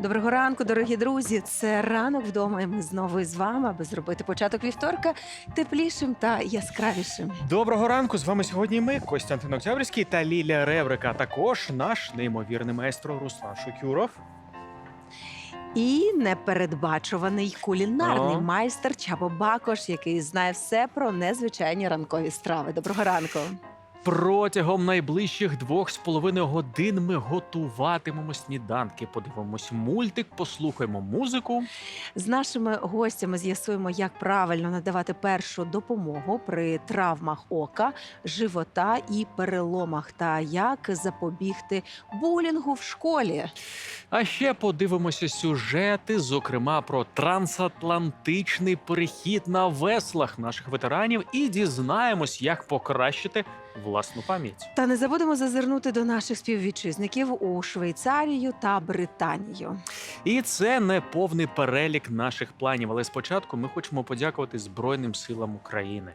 Доброго ранку, дорогі друзі. Це ранок вдома. І ми знову із вами, аби зробити початок вівторка теплішим та яскравішим. Доброго ранку! З вами сьогодні ми, Костянтин Октябрьський та Лілія Реврика. Також наш неймовірний майстро Руслан Шукюров. І непередбачуваний кулінарний О. майстер Чабо Бакош, який знає все про незвичайні ранкові страви. Доброго ранку. Протягом найближчих двох з половиною годин ми готуватимемо сніданки. Подивимось мультик, послухаємо музику. З нашими гостями з'ясуємо, як правильно надавати першу допомогу при травмах ока, живота і переломах, та як запобігти булінгу в школі. А ще подивимося сюжети, зокрема про трансатлантичний перехід на веслах наших ветеранів, і дізнаємось, як покращити власну пам'ять. Та не забудемо зазирнути до наших співвітчизників у Швейцарію та Британію. І це не повний перелік наших планів. Але спочатку ми хочемо подякувати Збройним силам України.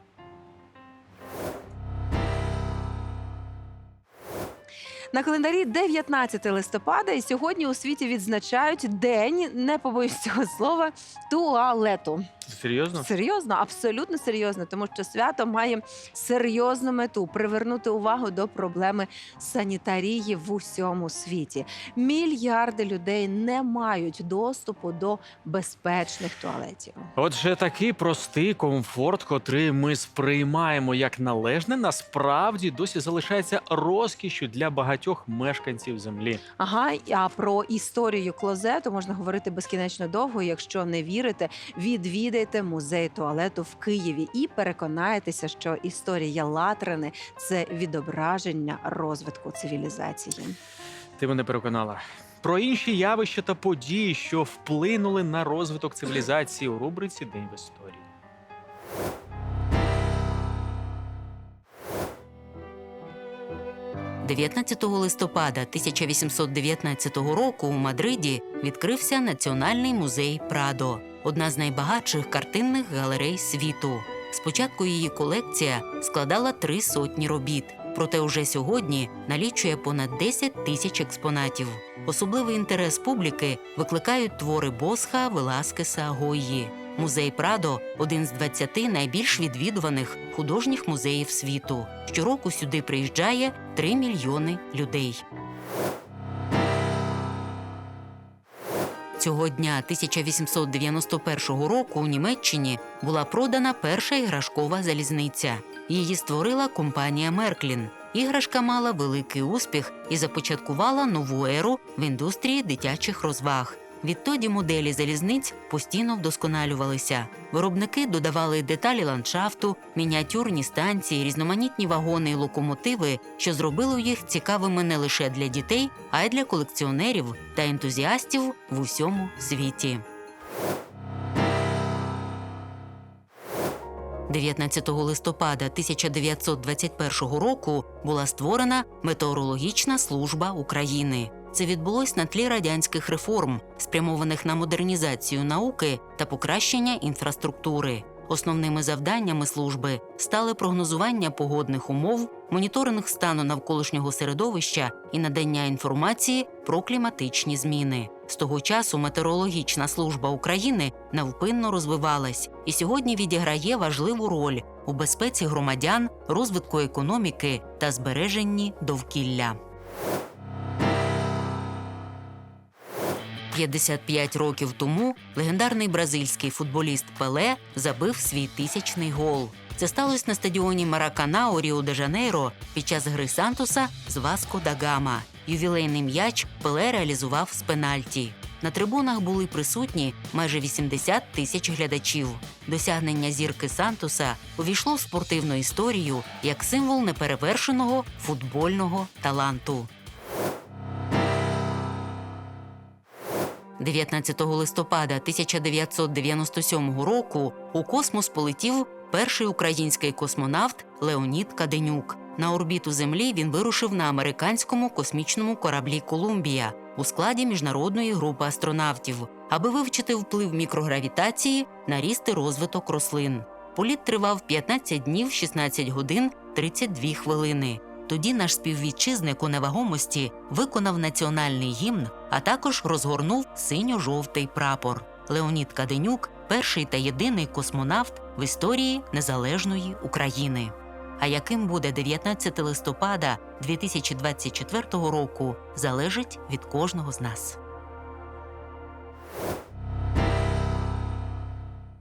На календарі 19 листопада, і сьогодні у світі відзначають день, не побоюсь цього слова, туалету. Серйозно? Серйозно, абсолютно серйозно, тому що свято має серйозну мету привернути увагу до проблеми санітарії в усьому світі. Мільярди людей не мають доступу до безпечних туалетів. Отже, такий простий комфорт, котрий ми сприймаємо як належне, насправді досі залишається розкішю для багатьох мешканців землі. Ага, а про історію клозету можна говорити безкінечно довго. Якщо не вірите, відвідайте музей туалету в Києві і переконаєтеся, що історія латрини це відображення розвитку цивілізації. Ти мене переконала. Про інші явища та події, що вплинули на розвиток цивілізації у рубриці День в історії. – 19 листопада 1819 року у Мадриді відкрився Національний музей Прадо, одна з найбагатших картинних галерей світу. Спочатку її колекція складала три сотні робіт, проте уже сьогодні налічує понад 10 тисяч експонатів. Особливий інтерес публіки викликають твори Босха, Веласкеса, Гойї. Музей Прадо один з 20 найбільш відвідуваних художніх музеїв світу. Щороку сюди приїжджає 3 мільйони людей. Цього дня 1891 року у Німеччині була продана перша іграшкова залізниця. Її створила компанія Мерклін. Іграшка мала великий успіх і започаткувала нову еру в індустрії дитячих розваг. Відтоді моделі залізниць постійно вдосконалювалися. Виробники додавали деталі ландшафту, мініатюрні станції, різноманітні вагони і локомотиви, що зробило їх цікавими не лише для дітей, а й для колекціонерів та ентузіастів в усьому світі. 19 листопада 1921 року була створена Метеорологічна служба України. Це відбулось на тлі радянських реформ, спрямованих на модернізацію науки та покращення інфраструктури. Основними завданнями служби стали прогнозування погодних умов, моніторинг стану навколишнього середовища і надання інформації про кліматичні зміни. З того часу метеорологічна служба України навпинно розвивалась і сьогодні відіграє важливу роль у безпеці громадян, розвитку економіки та збереженні довкілля. 55 років тому легендарний бразильський футболіст Пеле забив свій тисячний гол. Це сталося на стадіоні Маракана у Ріо де Жанейро під час гри Сантоса з Васко да Гама. Ювілейний м'яч Пеле реалізував з пенальті. На трибунах були присутні майже 80 тисяч глядачів. Досягнення зірки Сантоса увійшло в спортивну історію як символ неперевершеного футбольного таланту. 19 листопада 1997 року у космос полетів перший український космонавт Леонід Каденюк. На орбіту Землі він вирушив на американському космічному кораблі Колумбія у складі міжнародної групи астронавтів, аби вивчити вплив мікрогравітації на ріст і розвиток рослин. Політ тривав 15 днів, 16 годин, 32 хвилини. Тоді наш співвітчизник у невагомості виконав національний гімн, а також розгорнув синьо-жовтий прапор. Леонід Каденюк перший та єдиний космонавт в історії незалежної України. А яким буде 19 листопада 2024 року, залежить від кожного з нас.